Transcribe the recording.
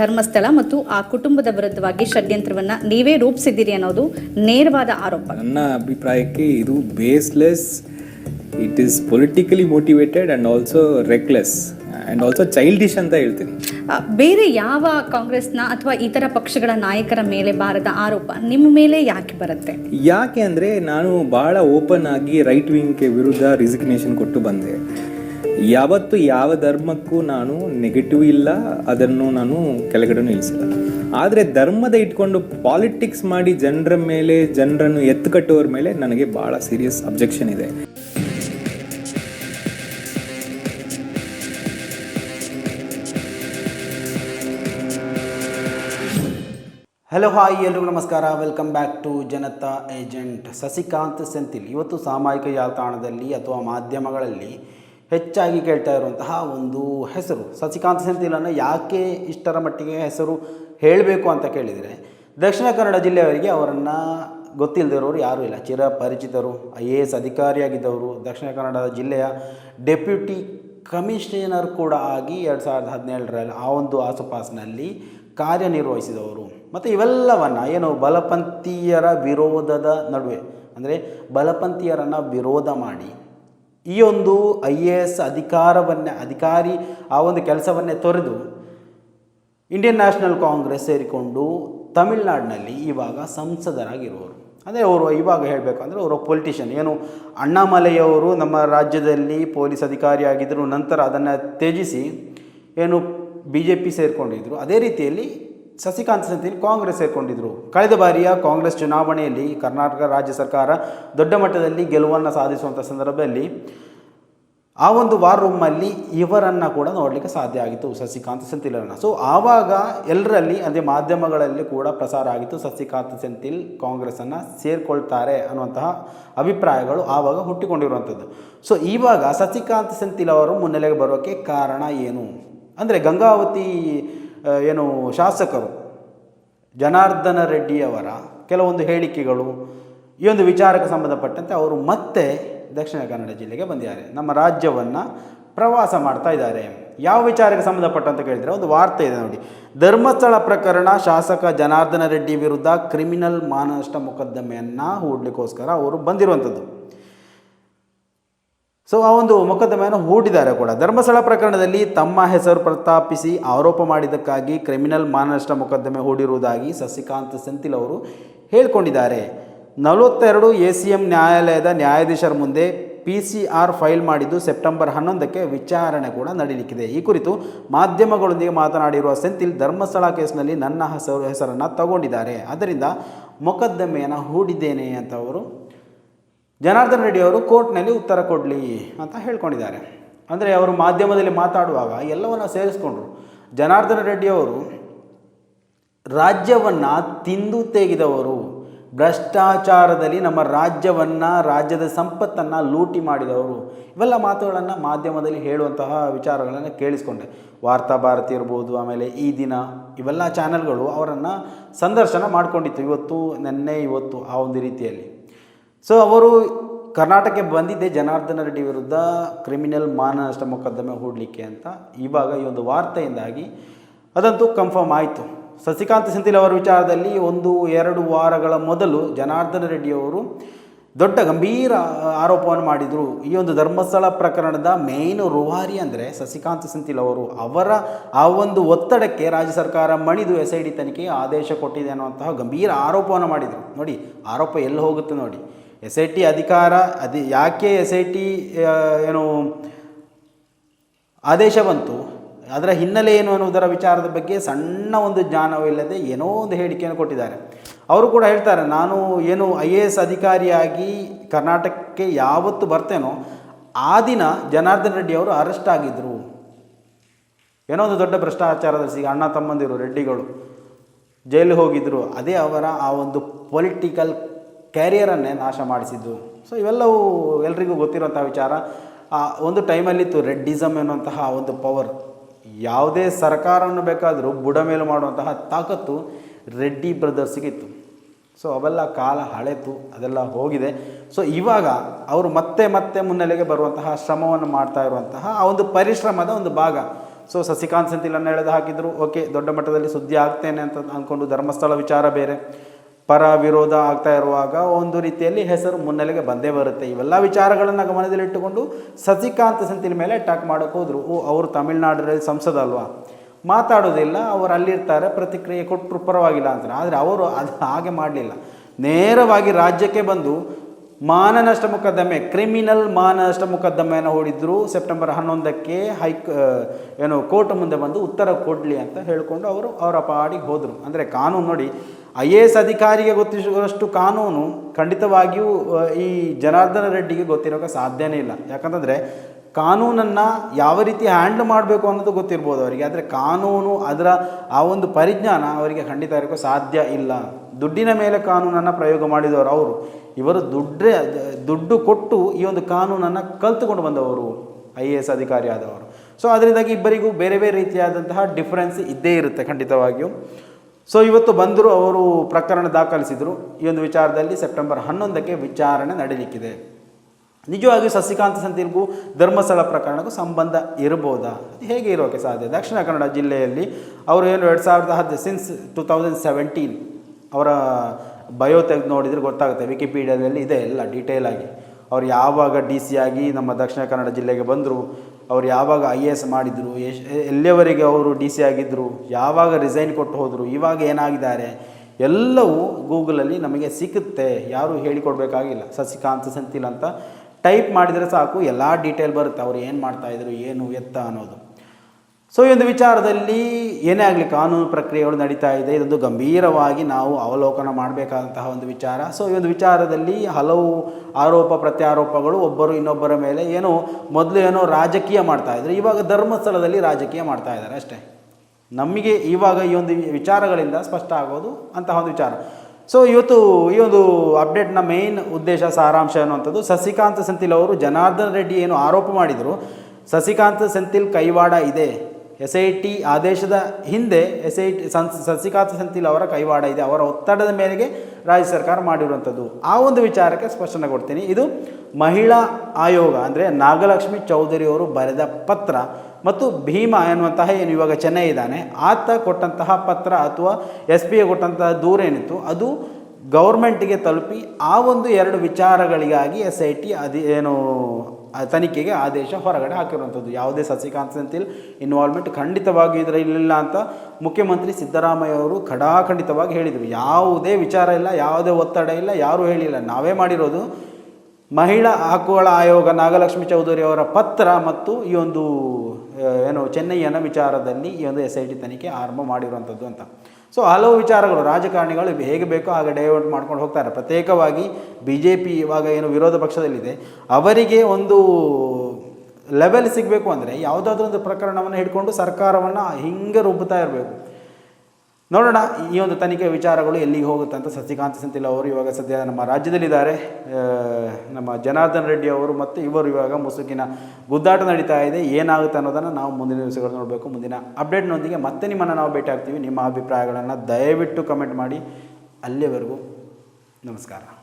ಧರ್ಮಸ್ಥಳ ಮತ್ತು ಆ ಕುಟುಂಬದ ವಿರುದ್ಧವಾಗಿ ಷಡ್ಯಂತ್ರವನ್ನ ನೀವೇ ರೂಪಿಸಿದ್ದೀರಿ ಅನ್ನೋದು ನೇರವಾದ ಆರೋಪ. ನನ್ನ ಅಭಿಪ್ರಾಯಕ್ಕೆ ಇದು baseless it is politically motivated and also reckless and also childish ಅಂತ ಹೇಳ್ತೀನಿ. ಬೇರೆ ಯಾವ ಕಾಂಗ್ರೆಸ್ನ ಅಥವಾ ಇತರ ಪಕ್ಷಗಳ ನಾಯಕರ ಮೇಲೆ ಬಾರದ ಆರೋಪ ನಿಮ್ಮ ಮೇಲೆ ಯಾಕೆ ಬರುತ್ತೆ? ಯಾಕೆ ಅಂದರೆ ನಾನು ಭಾಳ ಓಪನ್ ಆಗಿ ರೈಟ್ ವಿಂಗ್ಗೆ ವಿರುದ್ಧ ರಿಸಿಗ್ನೇಷನ್ ಕೊಟ್ಟು ಬಂದೆ. ಯಾವತ್ತು ಯಾವ ಧರ್ಮಕ್ಕೂ ನಾನು ನೆಗೆಟಿವ್ ಇಲ್ಲ, ಅದನ್ನು ನಾನು ಕೆಳಗಡೆ ನಿಲ್ಲಿಸಿಲ್ಲ. ಆದರೆ ಧರ್ಮದ ಇಟ್ಕೊಂಡು ಪಾಲಿಟಿಕ್ಸ್ ಮಾಡಿ ಜನರ ಮೇಲೆ, ಜನರನ್ನು ಎತ್ತು ಕಟ್ಟೋರ ಮೇಲೆ ನನಗೆ ಭಾಳ ಸೀರಿಯಸ್ ಅಬ್ಜೆಕ್ಷನ್ ಇದೆ. ಹಲೋ ಹಾಯ್ ಎಲ್ರಿಗೂ ನಮಸ್ಕಾರ. Welcome back to Janata agent Sasikanth Senthil. ಇವತ್ತು ಸಾಮಾಜಿಕ ಜಾಲತಾಣದಲ್ಲಿ ಅಥವಾ ಮಾಧ್ಯಮಗಳಲ್ಲಿ ಹೆಚ್ಚಾಗಿ ಕೇಳ್ತಾ ಇರುವಂತಹ ಒಂದು ಹೆಸರು. ಸಸಿಕಾಂತ್ ಸೆಂಥಿಲನ್ನು ಯಾಕೆ ಇಷ್ಟರ ಮಟ್ಟಿಗೆ ಹೆಸರು ಹೇಳಬೇಕು ಅಂತ ಕೇಳಿದರೆ, ದಕ್ಷಿಣ ಕನ್ನಡ ಜಿಲ್ಲೆಯವರಿಗೆ ಅವರನ್ನು ಗೊತ್ತಿಲ್ಲದಿರೋರು ಯಾರೂ ಇಲ್ಲ. ಚಿರಪರಿಚಿತರು ಐ ಎ ಎಸ್ ಅಧಿಕಾರಿಯಾಗಿದ್ದವರು, ದಕ್ಷಿಣ ಕನ್ನಡ ಜಿಲ್ಲೆಯ ಡೆಪ್ಯೂಟಿ ಕಮಿಷನರ್ ಕೂಡ ಆಗಿ ಎರಡು ಸಾವಿರದ ಹದಿನೇಳರಲ್ಲಿ ಆ ಒಂದು ಆಸುಪಾಸಿನಲ್ಲಿ ಕಾರ್ಯನಿರ್ವಹಿಸಿದವರು. ಮತ್ತು ಇವೆಲ್ಲವನ್ನು ಏನು ಬಲಪಂಥೀಯರ ವಿರೋಧದ ನಡುವೆ, ಅಂದರೆ ಬಲಪಂಥೀಯರನ್ನು ವಿರೋಧ ಮಾಡಿ ಈ ಒಂದು ಐ ಎ ಎಸ್ ಅಧಿಕಾರವನ್ನೇ, ಅಧಿಕಾರಿ ಆ ಒಂದು ಕೆಲಸವನ್ನೇ ತೊರೆದು ಇಂಡಿಯನ್ ನ್ಯಾಷನಲ್ ಕಾಂಗ್ರೆಸ್ ಸೇರಿಕೊಂಡು ತಮಿಳ್ನಾಡಿನಲ್ಲಿ ಇವಾಗ ಸಂಸದರಾಗಿರುವರು ಅಂದರೆ ಅವರು ಇವಾಗ ಹೇಳಬೇಕು ಅಂದರೆ ಅವರು ಪೊಲಿಟಿಷಿಯನ್ ಏನು ಅಣ್ಣಾಮಲೆಯವರು ನಮ್ಮ ರಾಜ್ಯದಲ್ಲಿ ಪೊಲೀಸ್ ಅಧಿಕಾರಿಯಾಗಿದ್ದರು ನಂತರ ಅದನ್ನು ತ್ಯಜಿಸಿ ಏನು ಬಿ ಜೆ ಪಿ ಸೇರಿಕೊಂಡಿದ್ದರು ಅದೇ ರೀತಿಯಲ್ಲಿ ಸಸಿಕಾಂತ್ ಸೆಂಥಿಲ್ ಕಾಂಗ್ರೆಸ್ ಸೇರಿಕೊಂಡಿದ್ದರು ಕಳೆದ ಬಾರಿಯ ಕಾಂಗ್ರೆಸ್ ಚುನಾವಣೆಯಲ್ಲಿ ಕರ್ನಾಟಕ ರಾಜ್ಯ ಸರ್ಕಾರ ದೊಡ್ಡ ಮಟ್ಟದಲ್ಲಿ ಗೆಲುವನ್ನು ಸಾಧಿಸುವಂಥ ಸಂದರ್ಭದಲ್ಲಿ ಆ ಒಂದು ವಾರ್ ರೂಮಲ್ಲಿ ಇವರನ್ನು ಕೂಡ ನೋಡಲಿಕ್ಕೆ ಸಾಧ್ಯ ಆಗಿತ್ತು ಸಸಿಕಾಂತ್ ಸೆಂಥಿಲರನ್ನು ಸೊ ಆವಾಗ ಎಲ್ಲರಲ್ಲಿ ಅಂದರೆ ಮಾಧ್ಯಮಗಳಲ್ಲಿ ಕೂಡ ಪ್ರಸಾರ ಆಗಿತ್ತು ಸಸಿಕಾಂತ್ ಸೆಂಥಿಲ್ ಕಾಂಗ್ರೆಸ್ಸನ್ನು ಸೇರಿಕೊಳ್ತಾರೆ ಅನ್ನುವಂತಹ ಅಭಿಪ್ರಾಯಗಳು ಆವಾಗ ಹುಟ್ಟಿಕೊಂಡಿರುವಂಥದ್ದು. ಸೊ ಇವಾಗ ಸಸಿಕಾಂತ್ ಸೆಂಥಿಲ್ ಅವರು ಮುನ್ನೆಲೆಗೆ ಬರೋಕ್ಕೆ ಕಾರಣ ಏನು? ಅಂದರೆ ಗಂಗಾವತಿ ಏನು ಶಾಸಕರು ಜನಾರ್ದನ ರೆಡ್ಡಿಯವರ ಕೆಲವೊಂದು ಹೇಳಿಕೆಗಳು, ಈ ಒಂದು ವಿಚಾರಕ್ಕೆ ಸಂಬಂಧಪಟ್ಟಂತೆ ಅವರು ಮತ್ತೆ ದಕ್ಷಿಣ ಕನ್ನಡ ಜಿಲ್ಲೆಗೆ ಬಂದಿದ್ದಾರೆ. ನಮ್ಮ ರಾಜ್ಯವನ್ನು ಪ್ರವಾಸ ಮಾಡ್ತಾ ಇದ್ದಾರೆ. ಯಾವ ವಿಚಾರಕ್ಕೆ ಸಂಬಂಧಪಟ್ಟಂತ ಕೇಳಿದರೆ ಒಂದು ವಾರ್ತೆ ಇದೆ ನೋಡಿ. ಧರ್ಮಸ್ಥಳ ಪ್ರಕರಣ ಶಾಸಕ ಜನಾರ್ದನ ರೆಡ್ಡಿ ವಿರುದ್ಧ ಕ್ರಿಮಿನಲ್ ಮಾನನಷ್ಟ ಮೊಕದ್ದಮೆಯನ್ನು ಹೂಡಲಿಕ್ಕೋಸ್ಕರ ಅವರು ಬಂದಿರುವಂಥದ್ದು ಸೊ ಆ ಒಂದು ಮೊಕದ್ದಮೆಯನ್ನು ಹೂಡಿದ್ದಾರೆ ಕೂಡ. ಧರ್ಮಸ್ಥಳ ಪ್ರಕರಣದಲ್ಲಿ ತಮ್ಮ ಹೆಸರು ಪ್ರಸ್ತಾಪಿಸಿ ಆರೋಪ ಮಾಡಿದ್ದಕ್ಕಾಗಿ ಕ್ರಿಮಿನಲ್ ಮಾನನಷ್ಟ ಮೊಕದ್ದಮೆ ಹೂಡಿರುವುದಾಗಿ ಸಸಿಕಾಂತ್ ಸೆಂಥಿಲ್ ಅವರು ಹೇಳಿಕೊಂಡಿದ್ದಾರೆ. ನಲವತ್ತೆರಡು ಎ ಸಿ ಎಂ ನ್ಯಾಯಾಲಯದ ನ್ಯಾಯಾಧೀಶರ ಮುಂದೆ ಪಿ ಸಿ ಆರ್ ಫೈಲ್ ಮಾಡಿದ್ದು ಸೆಪ್ಟೆಂಬರ್ ಹನ್ನೊಂದಕ್ಕೆ ವಿಚಾರಣೆ ಕೂಡ ನಡೀಲಿಕ್ಕಿದೆ. ಈ ಕುರಿತು ಮಾಧ್ಯಮಗಳೊಂದಿಗೆ ಮಾತನಾಡಿರುವ ಸೆಂಥಿಲ್ ಧರ್ಮಸ್ಥಳ ಕೇಸ್ನಲ್ಲಿ ನನ್ನ ಹೆಸರು ಹೆಸರನ್ನು ತಗೊಂಡಿದ್ದಾರೆ. ಅದರಿಂದ ಮೊಕದ್ದಮೆಯನ್ನು ಹೂಡಿದ್ದೇನೆ ಅಂತ ಅವರು ಜನಾರ್ದನ್ ರೆಡ್ಡಿ ಅವರು ಕೋರ್ಟ್ನಲ್ಲಿ ಉತ್ತರ ಕೊಡಲಿ ಅಂತ ಹೇಳ್ಕೊಂಡಿದ್ದಾರೆ. ಅಂದರೆ ಅವರು ಮಾಧ್ಯಮದಲ್ಲಿ ಮಾತಾಡುವಾಗ ಎಲ್ಲವನ್ನು ಸೇರಿಸ್ಕೊಂಡ್ರು. ಜನಾರ್ದನ ರೆಡ್ಡಿ ಅವರು ರಾಜ್ಯವನ್ನು ತಿಂದು ತೆಗೆದವರು. ಭ್ರಷ್ಟಾಚಾರದಲ್ಲಿ ನಮ್ಮ ರಾಜ್ಯವನ್ನು, ರಾಜ್ಯದ ಸಂಪತ್ತನ್ನು ಲೂಟಿ ಮಾಡಿದವರು. ಇವೆಲ್ಲ ಮಾತುಗಳನ್ನು ಮಾಧ್ಯಮದಲ್ಲಿ ಹೇಳುವಂತಹ ವಿಚಾರಗಳನ್ನು ಕೇಳಿಸ್ಕೊಂಡೆ. ವಾರ್ತಾ ಭಾರತಿ ಇರ್ಬೋದು, ಆಮೇಲೆ ಈ ದಿನ ಇವೆಲ್ಲ ಚಾನೆಲ್ಗಳು ಅವರನ್ನು ಸಂದರ್ಶನ ಮಾಡಿಕೊಂಡಿತ್ತು. ಇವತ್ತು, ನೆನ್ನೆ, ಇವತ್ತು ಆ ಒಂದು ರೀತಿಯಲ್ಲಿ. ಸೊ ಅವರು ಕರ್ನಾಟಕಕ್ಕೆ ಬಂದಿದ್ದೆ ಜನಾರ್ದನ ರೆಡ್ಡಿ ವಿರುದ್ಧ ಕ್ರಿಮಿನಲ್ ಮಾನನಷ್ಟ ಮೊಕದ್ದಮೆ ಹೂಡಲಿಕ್ಕೆ ಅಂತ ಇವಾಗ ಈ ಒಂದು ವಾರ್ತೆಯಿಂದಾಗಿ ಅದಂತೂ ಕನ್ಫರ್ಮ್ ಆಯಿತು. ಸಸಿಕಾಂತ್ ಸೆಂಥಿಲ್ ಅವರ ವಿಚಾರದಲ್ಲಿ ಒಂದು, ಎರಡು ವಾರಗಳ ಮೊದಲು ಜನಾರ್ದನ ರೆಡ್ಡಿಯವರು ದೊಡ್ಡ ಗಂಭೀರ ಆರೋಪವನ್ನು ಮಾಡಿದರು. ಈ ಒಂದು ಧರ್ಮಸ್ಥಳ ಪ್ರಕರಣದ ಮೇನ್ ರುವಾರಿ ಅಂದರೆ ಸಸಿಕಾಂತ್ ಸೆಂಥಿಲ್ ಅವರು. ಅವರ ಆ ಒಂದು ಒತ್ತಡಕ್ಕೆ ರಾಜ್ಯ ಸರ್ಕಾರ ಮಣಿದು ಎಸ್ ಐ ಡಿ ತನಿಖೆಗೆ ಆದೇಶ ಕೊಟ್ಟಿದೆ ಅನ್ನುವಂತಹ ಗಂಭೀರ ಆರೋಪವನ್ನು ಮಾಡಿದರು. ನೋಡಿ, ಆರೋಪ ಎಲ್ಲಿ ಹೋಗುತ್ತೆ ನೋಡಿ. ಎಸ್ ಐ ಟಿ ಅಧಿಕಾರ ಅದಿ ಯಾಕೆ ಎಸ್ ಐ ಟಿ ಏನು, ಆದೇಶ ಬಂತು, ಅದರ ಹಿನ್ನೆಲೆ ಏನು ಅನ್ನುವುದರ ವಿಚಾರದ ಬಗ್ಗೆ ಸಣ್ಣ ಒಂದು ಜ್ಞಾನವಿಲ್ಲದೆ ಏನೋ ಒಂದು ಹೇಳಿಕೆಯನ್ನು ಕೊಟ್ಟಿದ್ದಾರೆ. ಅವರು ಕೂಡ ಹೇಳ್ತಾರೆ, ನಾನು ಏನು ಐ ಎ ಎಸ್ ಅಧಿಕಾರಿಯಾಗಿ ಕರ್ನಾಟಕಕ್ಕೆ ಯಾವತ್ತು ಬರ್ತೇನೋ, ಆ ದಿನ ಜನಾರ್ದನ್ ರೆಡ್ಡಿ ಅವರು ಅರೆಸ್ಟ್ ಆಗಿದ್ದರು ಏನೋ ಒಂದು ದೊಡ್ಡ ಭ್ರಷ್ಟಾಚಾರದ ಸಿಗ, ಅಣ್ಣ ತಮ್ಮಂದಿರು, ರೆಡ್ಡಿಗಳು ಜೈಲಿಗೆ ಹೋಗಿದ್ದರು ಅದೇ ಅವರ ಆ ಒಂದು ಪೊಲಿಟಿಕಲ್ ಕ್ಯಾರಿಯರನ್ನೇ ನಾಶ ಮಾಡಿಸಿದ್ದು. ಸೊ ಇವೆಲ್ಲವೂ ಎಲ್ರಿಗೂ ಗೊತ್ತಿರುವಂಥ ವಿಚಾರ. ಆ, ಒಂದು ಟೈಮಲ್ಲಿತ್ತು ರೆಡ್ಡಿಸಮ್ ಎನ್ನುವಂತಹ ಒಂದು ಪವರ್ ಯಾವುದೇ ಸರ್ಕಾರವನ್ನು ಬೇಕಾದರೂ ಬುಡ ಮೇಲೆ ಮಾಡುವಂತಹ ತಾಕತ್ತು ರೆಡ್ಡಿ ಬ್ರದರ್ಸಿಗಿತ್ತು ಸೊ ಅವೆಲ್ಲ ಕಾಲ ಹಳೆತು, ಅದೆಲ್ಲ ಹೋಗಿದೆ. ಸೊ ಇವಾಗ ಅವರು ಮತ್ತೆ ಮತ್ತೆ ಮುನ್ನೆಲೆಗೆ ಬರುವಂತಹ ಶ್ರಮವನ್ನು ಮಾಡ್ತಾ ಇರುವಂತಹ ಆ ಒಂದು ಪರಿಶ್ರಮದ ಒಂದು ಭಾಗ. ಸೊ ಸಸಿಕಾಂತ್ ಸೆಂಥಿಲನ್ನು ಎಳೆದು ಹಾಕಿದ್ರು. ಓಕೆ ದೊಡ್ಡ ಮಟ್ಟದಲ್ಲಿ ಸುದ್ದಿ ಆಗ್ತೇನೆ ಅಂತ ಅಂದ್ಕೊಂಡು ಧರ್ಮಸ್ಥಳ ವಿಚಾರ ಬೇರೆ. ಪರ ವಿರೋಧ ಆಗ್ತಾ ಇರುವಾಗ ಒಂದು ರೀತಿಯಲ್ಲಿ ಹೆಸರು ಮುನ್ನೆಲೆಗೆ ಬಂದೇ ಬರುತ್ತೆ. ಇವೆಲ್ಲ ವಿಚಾರಗಳನ್ನು ಗಮನದಲ್ಲಿಟ್ಟುಕೊಂಡು ಸಸಿಕಾಂತ್ ಸಂತಿನ ಮೇಲೆ ಅಟ್ಯಾಕ್ ಮಾಡೋಕೆ ಹೋದರು. ಓ, ಅವರು ತಮಿಳ್ನಾಡಲ್ಲಿ ಸಂಸದ ಅಲ್ವಾ? ಮಾತಾಡೋದಿಲ್ಲ, ಅವರು ಅಲ್ಲಿರ್ತಾರೆ, ಪ್ರತಿಕ್ರಿಯೆ ಕೊಟ್ಟರು ಪರವಾಗಿಲ್ಲ ಅಂತಾರೆ. ಆದರೆ ಅವರು ಅದು ಹಾಗೆ ಮಾಡಲಿಲ್ಲ. ನೇರವಾಗಿ ರಾಜ್ಯಕ್ಕೆ ಬಂದು ಮಾನನಷ್ಟ ಮೊಕದ್ದಮೆ ಕ್ರಿಮಿನಲ್ ಮಾನನಷ್ಟ ಮೊಕದ್ದಮೆಯನ್ನು ಹೂಡಿದ್ರು. ಸೆಪ್ಟೆಂಬರ್ ಹನ್ನೊಂದಕ್ಕೆ ಹೈ ಏನು ಕೋರ್ಟ್ ಮುಂದೆ ಬಂದು ಉತ್ತರ ಕೊಡಲಿ ಅಂತ ಹೇಳಿಕೊಂಡು ಅವರು ಅವರ ಪಾಡಿಗೆ ಹೋದರು. ಅಂದರೆ ಕಾನೂನು ನೋಡಿ ಐ ಎ ಎಸ್ ಅಧಿಕಾರಿಗೆ ಗೊತ್ತಿರುವಷ್ಟು ಕಾನೂನು ಖಂಡಿತವಾಗಿಯೂ ಈ ಜನಾರ್ದನ ರೆಡ್ಡಿಗೆ ಗೊತ್ತಿರೋಕೆ ಸಾಧ್ಯನೇ ಇಲ್ಲ. ಯಾಕಂತಂದರೆ ಕಾನೂನನ್ನು ಯಾವ ರೀತಿ ಹ್ಯಾಂಡಲ್ ಮಾಡಬೇಕು ಅನ್ನೋದು ಗೊತ್ತಿರ್ಬೋದು ಅವರಿಗೆ. ಆದರೆ ಕಾನೂನು, ಅದರ ಆ ಒಂದು ಪರಿಜ್ಞಾನ ಅವರಿಗೆ ಖಂಡಿತ ಇರೋಕ್ಕೆ ಸಾಧ್ಯ ಇಲ್ಲ. ದುಡ್ಡಿನ ಮೇಲೆ ಕಾನೂನನ್ನು ಪ್ರಯೋಗ ಮಾಡಿದವರು ಅವರು. ಇವರು ದುಡ್ಡೇ ದುಡ್ಡು ಕೊಟ್ಟು ಈ ಒಂದು ಕಾನೂನನ್ನು ಕಲ್ತುಕೊಂಡು ಬಂದವರು ಐ ಎ ಎಸ್ ಅಧಿಕಾರಿ ಆದವರು. ಸೊ ಅದರಿಂದಾಗಿ ಇಬ್ಬರಿಗೂ ಬೇರೆ ಬೇರೆ ರೀತಿಯಾದಂತಹ ಡಿಫ್ರೆನ್ಸ್ ಇದ್ದೇ ಇರುತ್ತೆ ಖಂಡಿತವಾಗಿಯೂ. ಸೊ ಇವತ್ತು ಬಂದರು ಅವರು ಪ್ರಕರಣ ದಾಖಲಿಸಿದರು. ಈ ಒಂದು ವಿಚಾರದಲ್ಲಿ ಸೆಪ್ಟೆಂಬರ್ ಹನ್ನೊಂದಕ್ಕೆ ವಿಚಾರಣೆ ನಡೀಲಿಕ್ಕಿದೆ. ನಿಜವಾಗಿ ಸಸಿಕಾಂತ್ ಸಂತಿಗೂ ಧರ್ಮಸ್ಥಳ ಪ್ರಕರಣಕ್ಕೂ ಸಂಬಂಧ ಇರ್ಬೋದಾ ಅದು ಹೇಗೆ ಇರೋಕ್ಕೆ ಸಾಧ್ಯ? ದಕ್ಷಿಣ ಕನ್ನಡ ಜಿಲ್ಲೆಯಲ್ಲಿ ಅವರು ಏನು ಎರಡು ಸಾವಿರದ ಹತ್ತು ಸಿನ್ಸ್ ಟು ತೌಸಂಡ್ ಸೆವೆಂಟೀನ್ ಅವರ ಬಯೋ ತೆಗೆದು ನೋಡಿದರೆ ಗೊತ್ತಾಗುತ್ತೆ. ವಿಕಿಪೀಡಿಯಾದಲ್ಲಿ ಇದೆ ಎಲ್ಲ ಡೀಟೇಲ್ ಆಗಿ. ಅವ್ರು ಯಾವಾಗ ಡಿ ಸಿ ಆಗಿ ನಮ್ಮ ದಕ್ಷಿಣ ಕನ್ನಡ ಜಿಲ್ಲೆಗೆ ಬಂದರು? ಅವ್ರು ಯಾವಾಗ ಐ ಎ ಎಸ್ ಮಾಡಿದರು ಎಲ್ಲಿಯವರೆಗೆ ಅವರು ಡಿ ಸಿ ಆಗಿದ್ದರು ಯಾವಾಗ ರಿಸೈನ್ ಕೊಟ್ಟು ಹೋದರು, ಇವಾಗ ಏನಾಗಿದ್ದಾರೆ, ಎಲ್ಲವೂ ಗೂಗಲಲ್ಲಿ ನಮಗೆ ಸಿಕ್ಕುತ್ತೆ. ಯಾರೂ ಹೇಳಿಕೊಡ್ಬೇಕಾಗಿಲ್ಲ. ಸಸಿಕಾಂತ್ ಸೆಂಥಿಲ್ ಅಂತ ಟೈಪ್ ಮಾಡಿದರೆ ಸಾಕು, ಎಲ್ಲ ಡೀಟೇಲ್ ಬರುತ್ತೆ. ಅವ್ರು ಏನು ಮಾಡ್ತಾಯಿದ್ರು ಏನು ಎತ್ತ ಅನ್ನೋದು. ಸೊ ಈ ಒಂದು ವಿಚಾರದಲ್ಲಿ ಏನೇ ಆಗಲಿ ಕಾನೂನು ಪ್ರಕ್ರಿಯೆಗಳು ನಡೀತಾ ಇದೆ. ಇದೊಂದು ಗಂಭೀರವಾಗಿ ನಾವು ಅವಲೋಕನ ಮಾಡಬೇಕಾದಂತಹ ಒಂದು ವಿಚಾರ. ಸೊ ಈ ಒಂದು ವಿಚಾರದಲ್ಲಿ ಹಲವು ಆರೋಪ ಪ್ರತ್ಯಾರೋಪಗಳು ಒಬ್ಬರು ಇನ್ನೊಬ್ಬರ ಮೇಲೆ ಏನೋ ಮೊದಲು ಏನೋ ರಾಜಕೀಯ ಮಾಡ್ತಾ ಇದ್ರು. ಇವಾಗ ಧರ್ಮಸ್ಥಳದಲ್ಲಿ ರಾಜಕೀಯ ಮಾಡ್ತಾ ಇದ್ದಾರೆ ಅಷ್ಟೇ. ನಮಗೆ ಇವಾಗ ಈ ಒಂದು ವಿಚಾರಗಳಿಂದ ಸ್ಪಷ್ಟ ಆಗೋದು ಅಂತಹ ಒಂದು ವಿಚಾರ. ಸೊ ಇವತ್ತು ಈ ಒಂದು ಅಪ್ಡೇಟ್ನ ಮೇಯ್ನ್ ಉದ್ದೇಶ, ಸಾರಾಂಶ ಅನ್ನುವಂಥದ್ದು ಸಸಿಕಾಂತ್ ಸಂತಿಲ್ ಅವರು ಜನಾರ್ದನ್ ರೆಡ್ಡಿ ಏನು ಆರೋಪ ಮಾಡಿದರು. ಸಸಿಕಾಂತ್ ಸೆಂಥಿಲ್ ಕೈವಾಡ ಇದೆ. ಎಸ್ ಐ ಟಿ ಆದೇಶದ ಹಿಂದೆ ಎಸ್ ಐ ಟಿ ಸನ್ ಸಸಿಕಾಂತ್ ಸಂತಿಲ್ ಅವರ ಕೈವಾಡ ಇದೆ. ಅವರ ಒತ್ತಡದ ಮೇರೆಗೆ ರಾಜ್ಯ ಸರ್ಕಾರ ಮಾಡಿರುವಂಥದ್ದು. ಆ ಒಂದು ವಿಚಾರಕ್ಕೆ ಸ್ಪಷ್ಟನೆ ಕೊಡ್ತೀನಿ. ಇದು ಮಹಿಳಾ ಆಯೋಗ, ಅಂದರೆ ನಾಗಲಕ್ಷ್ಮಿ ಚೌಧರಿ ಅವರು ಬರೆದ ಪತ್ರ ಮತ್ತು ಭೀಮಾ ಎನ್ನುವಂತಹ ಏನು ಇವಾಗ ಚೆನ್ನೈ ಇದ್ದಾನೆ, ಆತ ಕೊಟ್ಟಂತಹ ಪತ್ರ ಅಥವಾ ಎಸ್ ಪಿಗೆ ಕೊಟ್ಟಂತಹ ದೂರ ಏನಿತ್ತು, ಅದು ಗೌರ್ಮೆಂಟಿಗೆ ತಲುಪಿ ಆ ಒಂದು ಎರಡು ವಿಚಾರಗಳಿಗಾಗಿ ಎಸ್ ಐ ಟಿ ಅದಿ ಏನು ತನಿಖೆಗೆ ಆದೇಶ ಹೊರಗಡೆ ಹಾಕಿರುವಂಥದ್ದು. ಯಾವುದೇ ಸಸಿಕಾಂತ್ ಸೆಂಥಿಲ್ ಇನ್ವಾಲ್ವ್ಮೆಂಟ್ ಖಂಡಿತವಾಗಿ ಇದರಲ್ಲಿಲ್ಲ ಅಂತ ಮುಖ್ಯಮಂತ್ರಿ ಸಿದ್ದರಾಮಯ್ಯ ಅವರು ಖಡಾಖಂಡಿತವಾಗಿ ಹೇಳಿದರು. ಯಾವುದೇ ವಿಚಾರ ಇಲ್ಲ, ಯಾವುದೇ ಒತ್ತಡ ಇಲ್ಲ, ಯಾರೂ ಹೇಳಿಲ್ಲ. ನಾವೇ ಮಾಡಿರೋದು ಮಹಿಳಾ ಹಕ್ಕುಗಳ ಆಯೋಗ ನಾಗಲಕ್ಷ್ಮಿ ಚೌಧರಿ ಅವರ ಪತ್ರ ಮತ್ತು ಈ ಒಂದು ಏನು ಚೆನ್ನೈಯನ ವಿಚಾರದಲ್ಲಿ ಈ ಒಂದು ಎಸ್ ಐ ಟಿ ತನಿಖೆ ಆರಂಭ ಮಾಡಿರುವಂಥದ್ದು ಅಂತ. ಸೊ ಹಲವು ವಿಚಾರಗಳು, ರಾಜಕಾರಣಿಗಳು ಹೇಗೆ ಬೇಕೋ ಹಾಗೆ ಡೈವರ್ಟ್ ಮಾಡ್ಕೊಂಡು ಹೋಗ್ತಾರೆ. ಪ್ರತ್ಯೇಕವಾಗಿ ಬಿ ಜೆ ಪಿ ಇವಾಗ ಏನು ವಿರೋಧ ಪಕ್ಷದಲ್ಲಿದೆ. ಅವರಿಗೆ ಒಂದು ಲೆವೆಲ್ ಸಿಗಬೇಕು ಅಂದರೆ ಯಾವುದಾದ್ರೂ ಒಂದು ಪ್ರಕರಣವನ್ನು ಹಿಡ್ಕೊಂಡು ಸರ್ಕಾರವನ್ನು ಹಿಂಗೆ ರುಬ್ಬುತ್ತಾ ಇರಬೇಕು. ನೋಡೋಣ, ಈ ಒಂದು ತನಿಖೆ ವಿಚಾರಗಳು ಎಲ್ಲಿಗೆ ಹೋಗುತ್ತೆ ಅಂತ ಸಸಿಕಾಂತ್ ಸೆಂಥಿಲ್ ಅವರು ಇವಾಗ ಸದ್ಯ ನಮ್ಮ ರಾಜ್ಯದಲ್ಲಿದ್ದಾರೆ. ನಮ್ಮ ಜನಾರ್ದನ್ ರೆಡ್ಡಿ ಅವರು ಮತ್ತು ಇವರು ಇವಾಗ ಮುಸುಕಿನ ಗುದ್ದಾಟ ನಡೀತಾ ಇದೆ. ಏನಾಗುತ್ತೆ ಅನ್ನೋದನ್ನು ನಾವು ಮುಂದಿನ ದಿವಸಗಳು ನೋಡಬೇಕು. ಮುಂದಿನ ಅಪ್ಡೇಟ್ನೊಂದಿಗೆ ಮತ್ತೆ ನಿಮ್ಮನ್ನು ನಾವು ಭೇಟಿ ಆಗ್ತೀವಿ. ನಿಮ್ಮ ಅಭಿಪ್ರಾಯಗಳನ್ನು ದಯವಿಟ್ಟು ಕಮೆಂಟ್ ಮಾಡಿ. ಅಲ್ಲಿವರೆಗೂ ನಮಸ್ಕಾರ.